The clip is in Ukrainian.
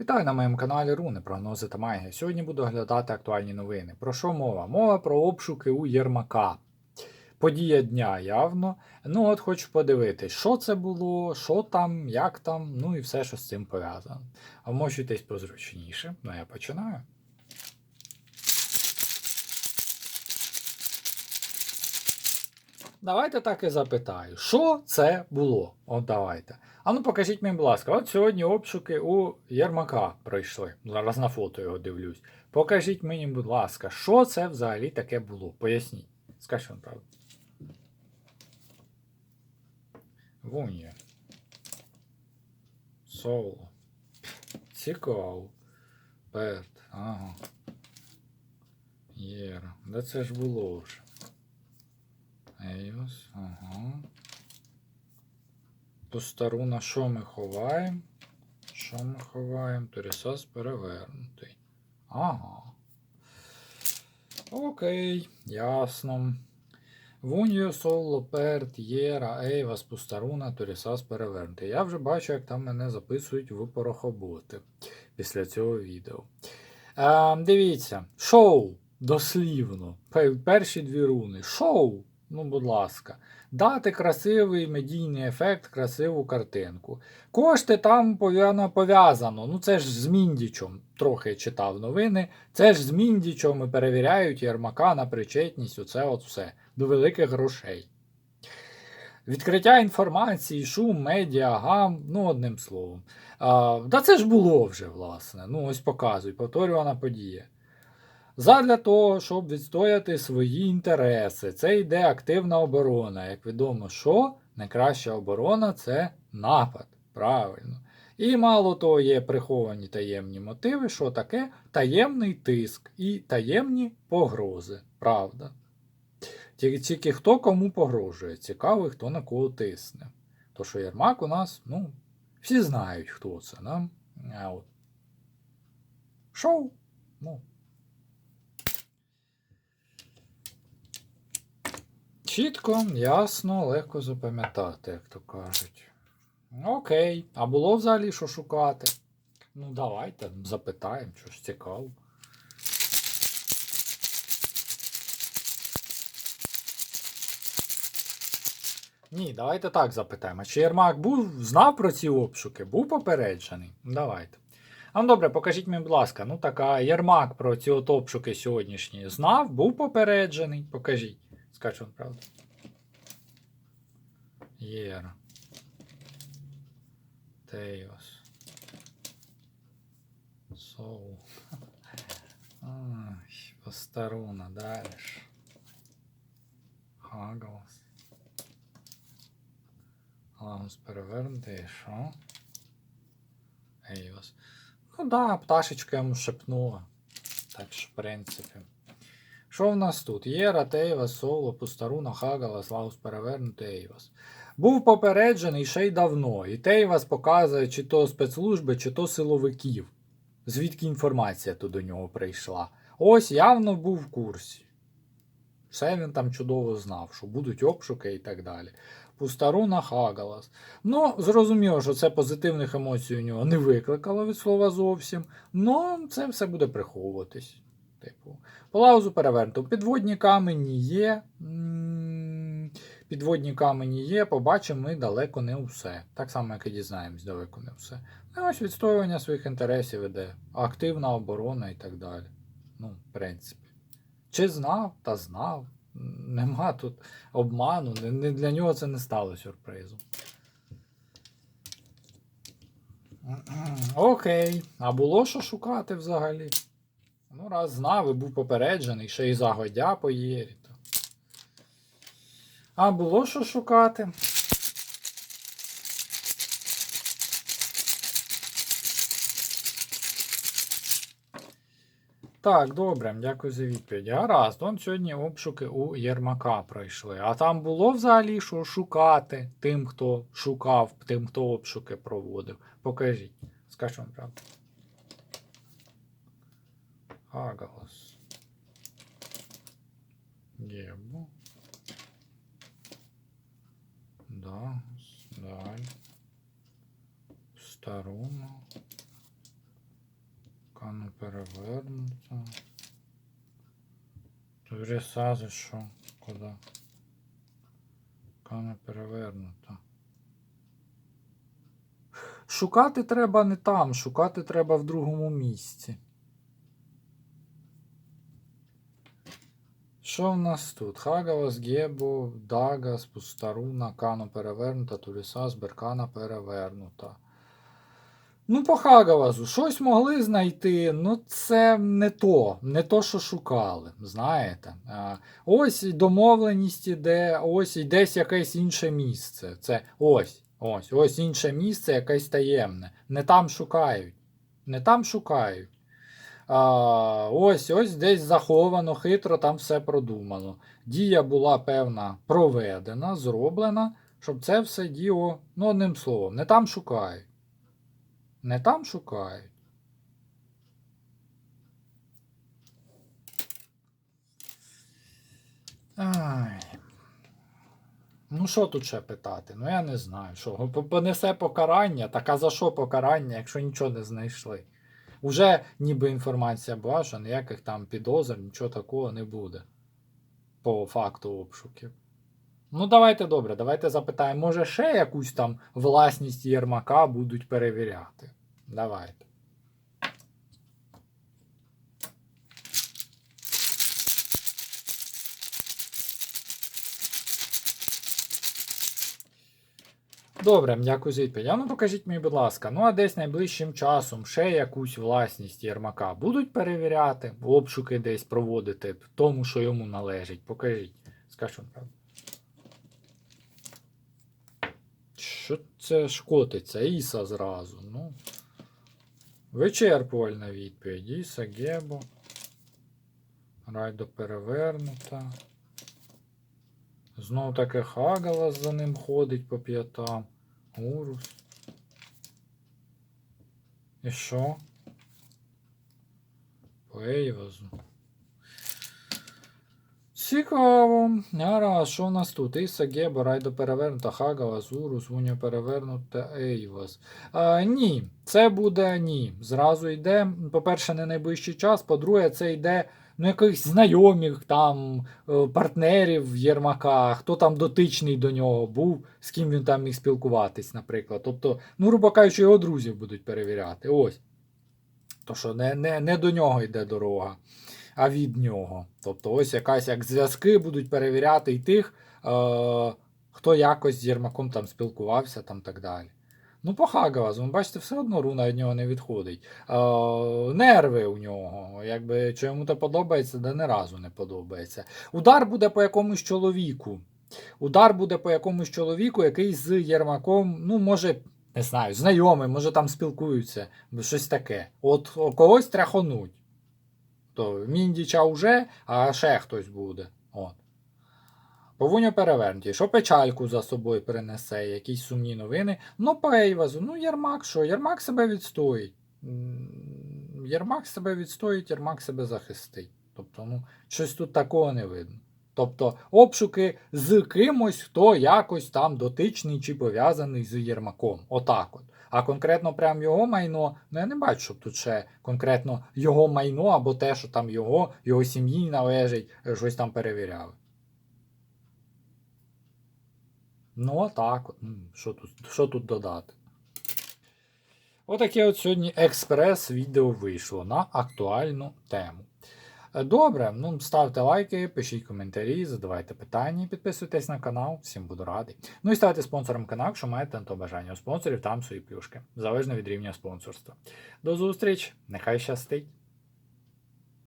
Вітаю на моєму каналі Руни, прогнози та магія. Сьогодні буду оглядати актуальні новини. Про що мова? Мова про обшуки у Єрмака. Подія дня явно. Ну от хочу подивитись, що це було, що там, як там, ну і все, що з цим пов'язано. А вмощуйтесь позручніше. Ну я починаю. Давайте так і запитаю, що це було? От давайте. А ну покажіть мені, будь ласка, от сьогодні обшуки у Єрмака пройшли. Зараз на фото його дивлюсь. Покажіть мені, будь ласка, що це взагалі таке було? Поясніть. Скажіть вам правду. Вунія. Соло. Цікаво. Пет. Ага. Єра. Де це ж було вже? Ейос, ага. Постару на що ми ховаємо? Що ми ховаємо? Торісас перевернутий. Ага. Окей, ясно. Вуньо, Соло, Перт, Єра, Ейвас, Пустаруна, Торісас перевернутий. Я вже бачу, як там мене записують в порохоботи після цього відео. Е, дивіться, шоу дослівно. Перші дві руни. Шоу. Ну, будь ласка, дати красивий медійний ефект, красиву картинку. Кошти там пов'язано. Ну це ж з Міндічом. Трохи читав новини. Це ж з Міндічом і перевіряють Єрмака на причетність. Оце от все. До великих грошей. Відкриття інформації, шум, медіа, гам, ну, одним словом. А, да це ж було вже, власне. Ну, ось показуй, повторювана подія. Задля того, щоб відстояти свої інтереси. Це йде активна оборона. Як відомо, що найкраща оборона це напад. Правильно. І мало того, є приховані таємні мотиви, що таке таємний тиск і таємні погрози. Правда. Тільки, тільки хто кому погрожує, цікаво, хто на кого тисне. То що Єрмак у нас, ну, всі знають, хто це. Да? А от. Шоу. Ну, Чітко, ясно, легко запам'ятати, як то кажуть. Окей, а було взагалі що шукати? Ну, давайте запитаємо, що ж цікаво. Ні, давайте так запитаємо. Чи Єрмак був, знав про ці обшуки? Був попереджений? Давайте. А ну добре, покажіть мені, будь ласка, ну так, а Єрмак про ці от обшуки сьогоднішні знав, був попереджений? Покажіть. Вам правду. Єра. Тейос. Соу. Ай, Постаруна, далі. ж. Хагалас. Лагус перевернутий, і що? Ейос. Ну да, пташечка йому шепнула. Так що, в принципі. Що в нас тут? Єра, Тейвас, Соло, Пустаруна, Хагалас, Лаус перевернутий Ейвас. Був попереджений ще й давно, і Тейвас показує чи то спецслужби, чи то силовиків. Звідки інформація тут до нього прийшла. Ось явно був в курсі. Все він там чудово знав, що будуть обшуки і так далі. Пустаруна Хагалас. Ну, зрозуміло, що це позитивних емоцій у нього не викликало від слова зовсім. Ну, це все буде приховуватись. Типу, по лаузу перевернуто. Підводні камені є. Підводні камені є, побачимо ми далеко не все. Так само, як і дізнаємось, далеко не все. Ну, ось відстоювання своїх інтересів іде. Активна оборона і так далі. Ну, в принципі. Чи знав, та знав. Нема тут обману. Для нього це не стало сюрпризом. Окей. А було що шукати взагалі? Раз знав і був попереджений, ще й загодя по Єрі. А було що шукати? Так, добре, дякую за відповідь. Гаразд, он сьогодні обшуки у Єрмака пройшли. А там було взагалі що шукати тим, хто шукав, тим, хто обшуки проводив. Покажіть. Скажу вам правду. Агалас. Гебо. Да, даль. Старуна. Кана перевернута. Туреса за що? Куди? Кана перевернута. Шукати треба не там, шукати треба в другому місці. Що в нас тут? Хагавас, Гебо, Дагас, Пустаруна, Кано перевернута, Турісас, Беркана перевернута. Ну, по Хагавазу, щось могли знайти, ну це не то, не то, що шукали, знаєте. Ось домовленість іде, ось десь якесь інше місце. Це ось, ось, ось інше місце, якесь таємне. Не там шукають. Не там шукають. А, ось, ось десь заховано, хитро там все продумано. Дія була певна проведена, зроблена, щоб це все діло, ну, одним словом, не там шукають. Не там шукають. Ай. Ну, що тут ще питати? Ну, я не знаю. Що, понесе покарання, так а за що покарання, якщо нічого не знайшли? Уже ніби інформація була, що ніяких там підозр, нічого такого не буде. По факту обшуків. Ну, давайте добре, давайте запитаємо, може ще якусь там власність Єрмака будуть перевіряти. Давайте. Добре, дякую за відповідь. А ну покажіть мені, будь ласка, ну а десь найближчим часом ще якусь власність Єрмака будуть перевіряти, обшуки десь проводити тому, що йому належить. Покажіть. Скажу правду. Що це ж котиться? Іса зразу. Ну. Вичерпувальна відповідь. Іса, Гебо. Райдо перевернута. Знов таки Хагалас за ним ходить по п'ятам. Урус. І що? По Ейвазу. Цікаво. Гаразд, що в нас тут? Іса, Геба, Райдо перевернута, Хагалас, Урус, Вуня перевернута, Ейваз. А, ні, це буде ні. Зразу йде. По-перше, не найближчий час. По-друге, це йде ну, якихось знайомих там, е, партнерів Єрмака, хто там дотичний до нього був, з ким він там міг спілкуватись, наприклад. Тобто, ну, грубо кажучи, його друзів будуть перевіряти. Ось. То що не, не, не до нього йде дорога, а від нього. Тобто, ось якась як зв'язки будуть перевіряти і тих, е, хто якось з Єрмаком там спілкувався, там так далі. Ну, по Хагавазу, ви бачите, все одно руна від нього не відходить. Е, нерви у нього. Якби чи йому це подобається, да не разу не подобається. Удар буде по якомусь чоловіку. Удар буде по якомусь чоловіку, який з Єрмаком, ну, може, не знаю, знайомий, може там спілкуються, щось таке. От когось тряхонуть. То Міндіча вже, а ще хтось буде. От. Повуньо перевернуті. Що печальку за собою принесе, якісь сумні новини. Ну, по Ейвазу, ну Єрмак що? Єрмак себе відстоїть. Єрмак себе відстоїть, Єрмак себе захистить. Тобто, ну, щось тут такого не видно. Тобто обшуки з кимось, хто якось там дотичний чи пов'язаний з Єрмаком. Отак от. А конкретно прям його майно, ну я не бачу, щоб тут ще конкретно його майно або те, що там його, його сім'ї належить, е, щось там перевіряли. Ну, от. М, Що тут, що тут додати? Отаке от сьогодні експрес-відео вийшло на актуальну тему. Е, Добре, ну ставте лайки, пишіть коментарі, задавайте питання, підписуйтесь на канал, всім буду радий. Ну і ставте спонсором каналу, якщо маєте на то бажання у спонсорів, там свої плюшки, залежно від рівня спонсорства. До зустрічі, нехай щастить!